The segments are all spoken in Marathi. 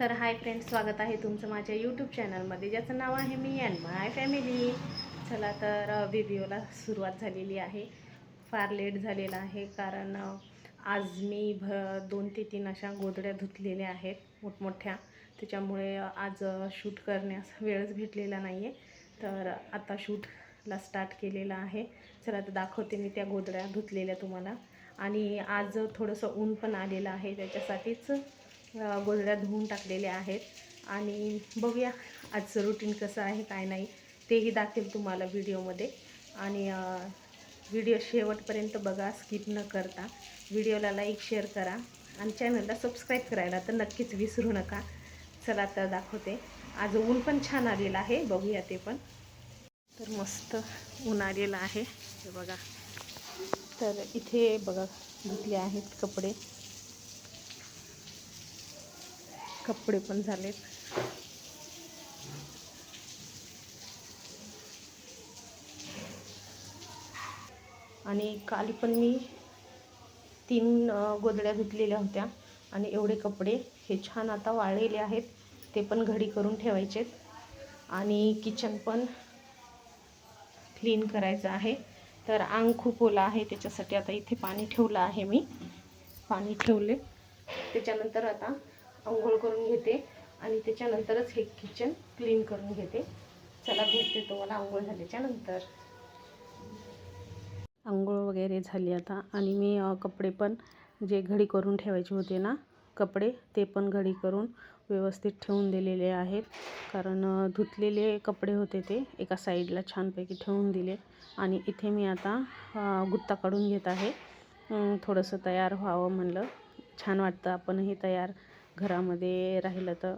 तर हाय फ्रेंड स्वागत आहे तुमचं माझ्या यूट्यूब चॅनलमध्ये ज्याचं नाव आहे मी अँड माय फॅमिली चला तर व्हिडिओला सुरुवात झालेली आहे. फार लेट झालेला आहे कारण आज मी भ दोन ते तीन अशा गोधड्या धुतलेल्या आहेत मोठमोठ्या. त्याच्यामुळे आज शूट करण्यास वेळच भेटलेला नाही आहे तर आता शूटला स्टार्ट केलेला आहे. चला तर दाखवते मी त्या गोधड्या धुतलेल्या तुम्हाला. आणि आज थोडंसं ऊन पण आलेलं आहे त्याच्यासाठीच. गोधड्या धुवून टाकलेल्या आहेत. आणि बघूया आजचं रुटीन कसं आहे काय नाही तेही दाखवेल तुम्हाला व्हिडिओमध्ये. आणि व्हिडिओ शेवटपर्यंत बघा स्किप न करता. व्हिडिओला लाईक शेअर करा. आणि चॅनलला सबस्क्राईब करायला तर नक्कीच विसरू नका. चला तर दाखवते. आज ऊन पण छान आलेलं आहे बघूया ते पण. तर मस्त ऊन आलेलं आहे. हे बघा. तर इथे बघा घेतले आहेत कपडे. कपडे पण झालेत. आणि काल पण मी तीन गोदड्या धुतलेल्या होत्या आणि एवढे कपडे हे छान आता वाळलेले आहेत. ते पण घडी करून ठेवायचेत. आणि किचन पण क्लीन करायचं आहे. तर अंग खूप ओला आहे. त्याच्यासाठी आता इथे पाणी ठेवलं आहे मी. पाणी ठेवले. त्याच्यानंतर आता आंघोळ करून घेते आणि त्याच्यानंतरच हे किचन क्लीन करून घेते. चला भेटते तुम्हाला आंघोळ झाल्याच्यानंतर. आंघोळ वगैरे झाली आता आणि मी कपडे पण जे घडी करून ठेवायचे होते ना कपडे ते पण घडी करून व्यवस्थित ठेवून दिलेले आहेत. कारण धुतलेले कपडे होते ते एका साईडला छानपैकी ठेवून दिले आणि इथे मी आता गुत्ता काढून घेत आहे. थोडंसं तयार व्हावं म्हणलं. छान वाटतं आपणही तयार घरामध्ये राहिलं तर.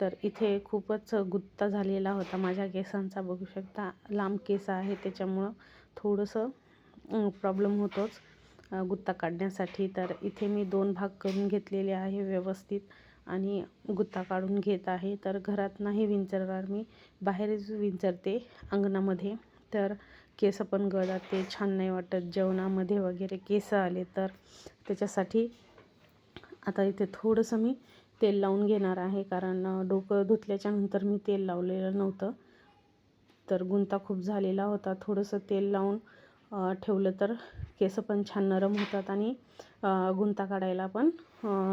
तर इथे खूपच गुत्ता झालेला होता माझ्या केसांचा बघू शकता. लांब केस आहे त्याच्यामुळं थोडंसं प्रॉब्लेम होतोच गुत्ता काढण्यासाठी. तर इथे मी दोन भाग करून घेतलेले आहे व्यवस्थित आणि गुत्ता काढून घेत आहे. तर घरात नाही विंचरणार मी बाहेरच विंचरते अंगणामध्ये. तर केस पण गळतात ते छान नाही वाटत. जेवणामध्ये वगैरे केस आले तर त्याच्यासाठी आता इथे थोडंसं मी तेल लावून घेणार आहे कारण डोकं धुतल्याच्या नंतर मी तेल लावलेलं नव्हतं. तर गुंता खूप झालेला होता. थोडंसं तेल लावून ठेवलं तर केस पण छान नरम होतात आणि गुंता काढायला पण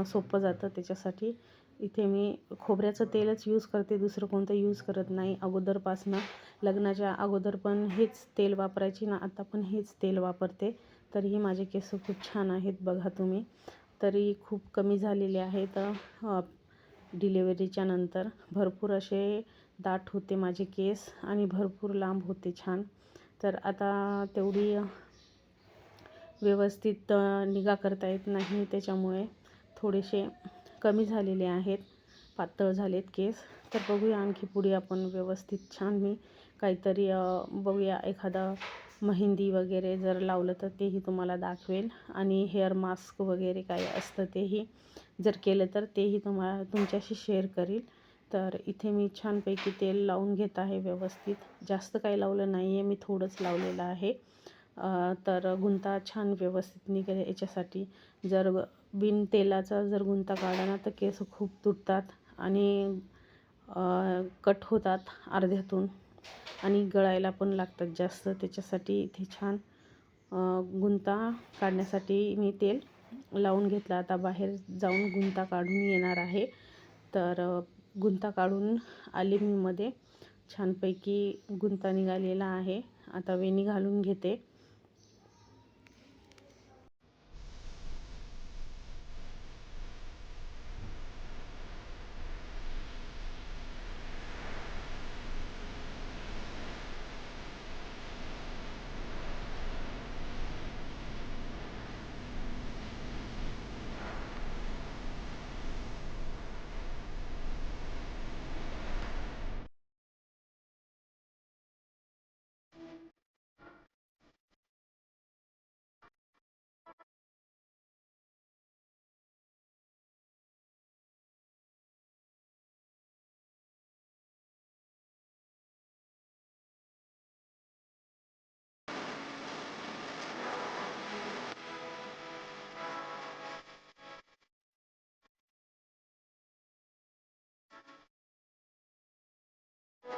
सोपं जातं त्याच्यासाठी. इथे मी खोबऱ्याचं तेलच यूज करते दुसरं कोणतं यूज करत नाही. अगोदरपासनं लग्नाच्या अगोदर पण हेच तेल वापरायची ना आता पण हेच तेल वापरते. तरीही माझे केस खूप छान आहेत बघा तुम्ही. तरी खूप कमी झालेले आहेत डिलेवरीच्या नंतर. भरपूर असे दाट होते माझे केस आणि भरपूर लांब होते छान. तर आता तेवढी व्यवस्थित निगा करता येत नाही त्याच्यामुळे थोडेसे कमी झालेले आहेत पातळ झालेत केस. तर बघूया आणखी पुढे आपण व्यवस्थित छान मी काहीतरी बघूया एखादा मेहंदी वगैरे जर लावलं तर तेही तुम्हाला दाखवेल. आणि हेअर मास्क वगैरे काय असतं तेही जर केलं तर तेही तुम्हाला तुमच्याशी शेअर करील. तर इथे मी छानपैकी तेल लावून घेत आहे व्यवस्थित. जास्त काही लावलं नाही आहे मी थोडंच लावलेलं आहे. तर गुंता छान व्यवस्थित निघेल. याच्यासाठी जर बिन तेलाचा जर गुंता काढला ना तर केस खूप तुटतात आणि कट होतात अर्ध्यातून. आणि गळायला पण लागतात जास्त. त्याच्यासाठी इथे छान गुंता काढण्यासाठी मी तेल लावून घेतलं. आता बाहेर जाऊन गुंता काढून येणार आहे. तर गुंता काढून आले मी मध्ये. छानपैकी गुंता निघालेला आहे. आता वेणी घालून घेते.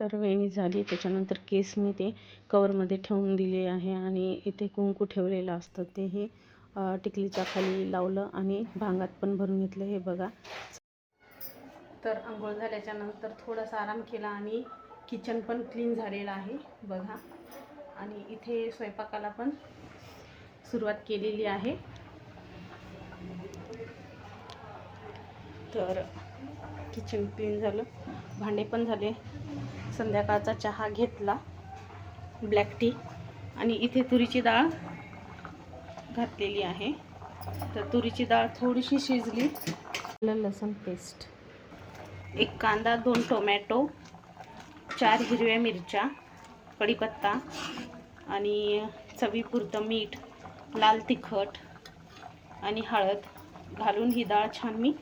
तर वेणी झाली. त्याच्यानंतर केस मी ते कवरमध्ये ठेवून दिले आहे आणि इथे कुंकू ठेवलेलं असतं. ते हे टिकलीच्या खाली लावलं आणि भांगात पण भरून घेतलं हे बघा. तर आंघोळ झाल्याच्यानंतर थोडासा आराम केला आणि किचन पण क्लीन झालेलं आहे बघा. आणि इथे स्वयंपाकाला पण सुरुवात केलेली आहे. तर किचन क्लीन झालं. भांडे पण झाले. संध्याकाळचा चहा घेतला ब्लॅक टी आणि इथे तुरीची डाळ घातलेली आहे. तर तुरीची डाळ थोडीशी शिजली. लसूण पेस्ट एक कांदा दोन टोमॅटो चार हिरव्या मिरच्या कढीपत्ता आणि चवीपुरतं मीठ लाल तिखट आणि हळद घालून ही डाळ छान मी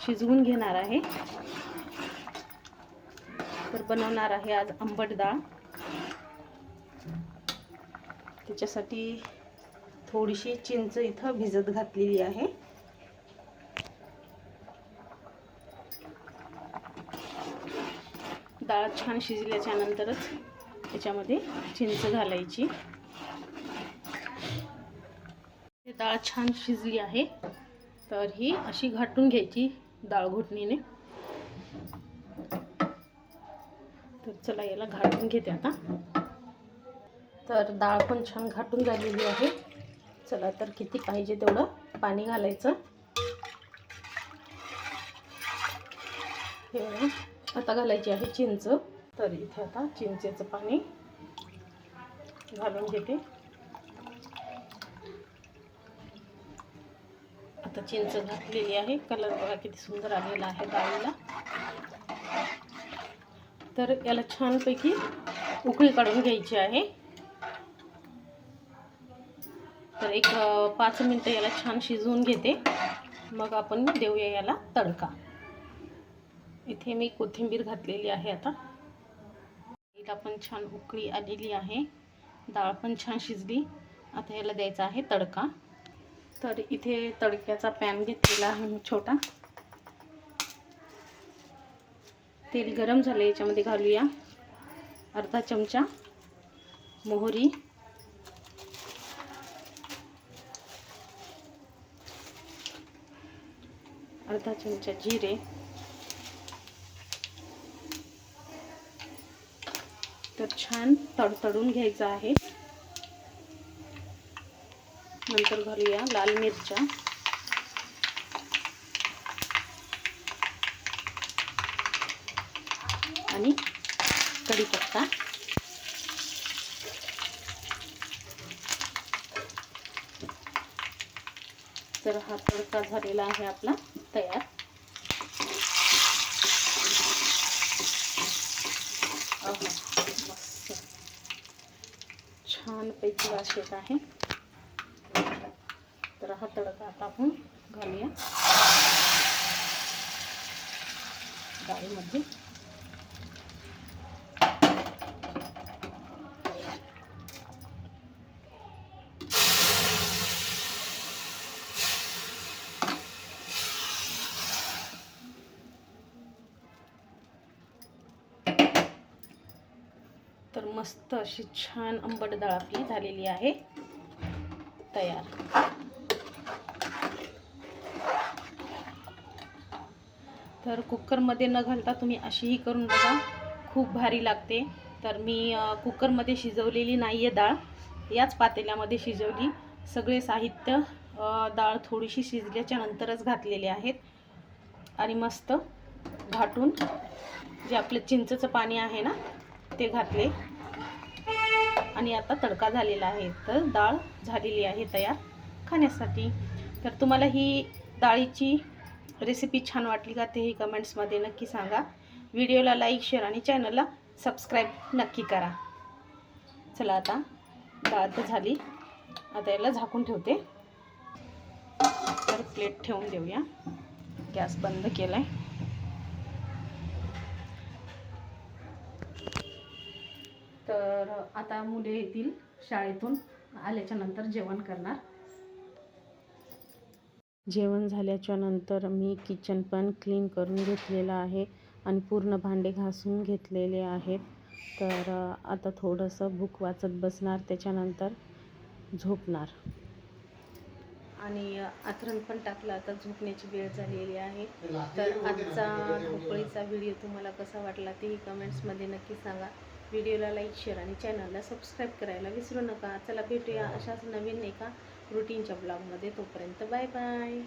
शिजवून घेणार आहे. तर बनवणार आहे आज आंबट डाळ. त्याच्यासाठी थोडीशी चिंच इथं भिजत घातलेली आहे. डाळ छान शिजल्याच्या नंतरच त्याच्यामध्ये चिंच घालायची. डाळ छान शिजली आहे तर ही अशी घाटून घ्यायची डाळ घोटणीने. तर चला याला घाटून घेते आता. तर डाळ पण छान घाटून झालेली आहे. चला तर किती पाहिजे तेवढं पाणी घालायचं. हे आता घालायची आहे चिंच. तर इथे आता चिंचेचं पाणी घालून घेते. आता चिंच घातलेली आहे. कलर बघा किती सुंदर आलेला आहे डाळीला. तर याला छानपैकी उकळी काढून घ्यायची आहे. तर एक पाच मिनटं याला छान शिजवून घेते. मग आपण देऊया याला तडका. इथे मी कोथिंबीर घातलेली आहे आता. हिला पण छान उकळी आलेली आहे. डाळ पण छान शिजली. आता याला द्यायचा आहे तडका. तर इथे तडक्याचा पॅन घेतलेला आहे मी छोटा. तेल गरम झाले याच्यामध्ये घालूया. अर्धा चमचा मोहरी. अर्धा चमचा जिरे. तर छान तडतडून घ्यायचं आहे. नंतर घालूया लाल मिरच्या. आणि कढीपत्ता तर हा तडका झालेला आहे आपला, तयार. मस्त. छानपैकी वास येत आहे. तर हा तडका आता आपण घालूया. डाळीमध्ये. मस्त अशी छान आंबट डाळ आपली झालेली आहे. तयार. तर कुकरमध्ये न घालता तुम्ही अशीही करून बघा. खूप भारी लागते. तर मी कुकरमध्ये शिजवलेली नाही आहे डाळ. याच पातेल्यामध्ये शिजवली. सगळे साहित्य डाळ थोडीशी शिजल्याच्या नंतरच घातलेले आहेत. आणि मस्त घाटून जे आपलं चिंचचं पाणी आहे ना ते घातले. आणि आता तडका झालेला आहे. तर डाळ झालेली आहे तयार खाण्यासाठी. तर तुम्हाला ही डाळीची रेसिपी छान वाटली का तेही कमेंट्समध्ये नक्की सांगा. व्हिडिओला लाईक शेअर आणि चॅनलला सबस्क्राईब नक्की करा. चला आता डाळ तर झाली. आता याला झाकून ठेवते. तर प्लेट ठेवून देऊया. गॅस बंद केला आहे तर आता मुले येतील शाळेतून. आल्याच्यानंतर जेवण करणार. जेवण झाल्याच्यानंतर मी किचन पण क्लीन करून घेतलेलं आहे आणि पूर्ण भांडे घासून घेतलेले आहेत. तर आता थोडंसं बुक वाचत बसणार त्याच्यानंतर झोपणार. आणि आथरण पण टाकलं आता झोपण्याची वेळ झालेली आहे. तर आजचा धावपळीचा व्हिडिओ तुम्हाला कसा वाटला तेही कमेंट्समध्ये नक्की सांगा. व्हिडिओला लाईक शेअर आणि चॅनलला सबस्क्राईब करायला विसरू नका. चला भेटूया अशाच नवीन एका रुटीनच्या ब्लॉगमध्ये तोपर्यंत बाय बाय.